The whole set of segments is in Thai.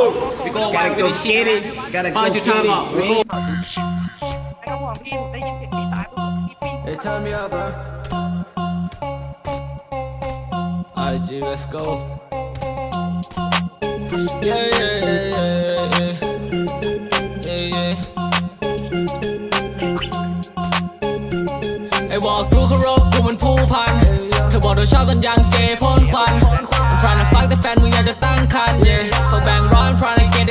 We go Gotta wild go with this shit. get it. Gotta Find go you talking get about. it, We go- man. ไอ้กระบอกพี่ผมได้ยินเสียงตีตายปุ๊บพี่ปิ้ง Hey, turn me up, bro. Alright, G, let's go. Yeah, yeah, yeah, yeah, yeah. Yeah, yeah. ไอ้บอกรู้เคารพกูมันผู้พัน เธอบอกเธอชอบตอนยังเจพ่นควัน I'm trying to fuck แต่แฟนมึงอยากจะตั้งคัน yeah ฝากแบ่งร้อน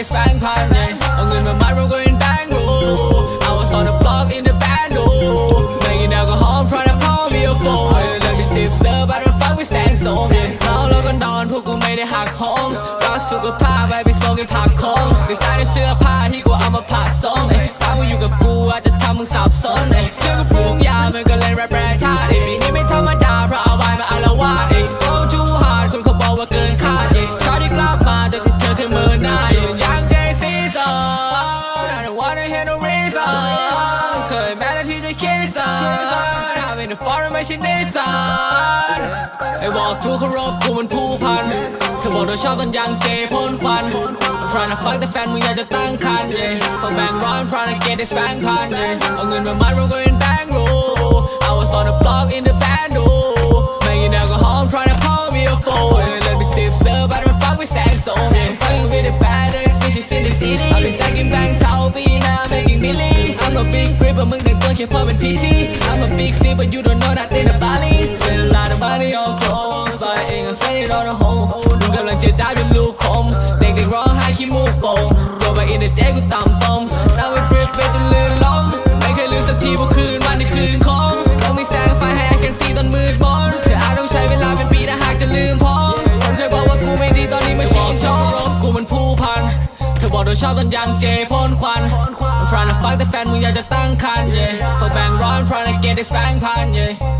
trying to get this bang พัน yeah เอาเงินมามัดเราก็ in bang roll I was on the block in the band roll ไม่กินแอลกอฮอล์ I'm trying to pour me a phone เลิกไปสิบเซิร์ฟ I don't fuck with แสงโสม yeah เมาแล้วก็นอนพวกกูไม่ได้หักโหมรักสุขภาพไปไปสโมกินผักโคงดีไซน์ในเสื้อผ้าที่กูเอามาผ่าส้มเอ้ยสาวมึงอยู่กับกูอาจจะทำมึงสับสนเอ้ยเชื่อกูปรุงยามันก็เล่นแรปแรชาติเอ้ย แม้แต่ที่จะคิดสัน I'm in the foreign ไม่ใช่นิสสันไอ้บอกทูเคารพกูมันผู้พันเธอบอกเธอชอบตอนยังเจพ่นควัน I'm trying to fuck แต่แฟนมึงอยากจะตั้งคัน yeah ฝากแบ่งร้อน trying to get this bang พัน yeah เอาเงินมามัดเราก็ in bang roll I was on the block in the band roll ไม่กินแอลกอฮอล์ I'm trying to pour me a four yeah เลยไปสิบเซิร์ฟ I don't fuck with แสงโสม yeah fucking with the baddest bitches in the city I've been stacking bang เท่าปีหน้า making milli I'm no big grip แต่มึงแต่ งตัวแค่พอเป็น PT I'm a big C but you don't know nothing about Bali Spend a lot of money on clothes but I ain't gonna spend it on a home มึงกำลังจะได้เป็นลูกคมเด็กๆร้องไห้ขี้มูกโป่งโดนไปอินเดอะเดย์กูต่ำตมน้ำไปบริปไปจนลื่นล้มไม่เคยลืมสักทีเพราคืนวันในคืนคงต้องมีแสงไฟให้ I can see ตอนมืดมนเธออาจต้องใช้เวลาเป็นปีถ้าหากจะลืมผมคนเคยบอกว่ากูไม่ดีตอนนี้มาชื่นชมรบกูมันผู้พันเธอบอกเธอชอบตอนยังเจพ่นควัน I'm trying to fuck แต่แฟนมึงอยากจะตั้งคัน the spine pan, yeah.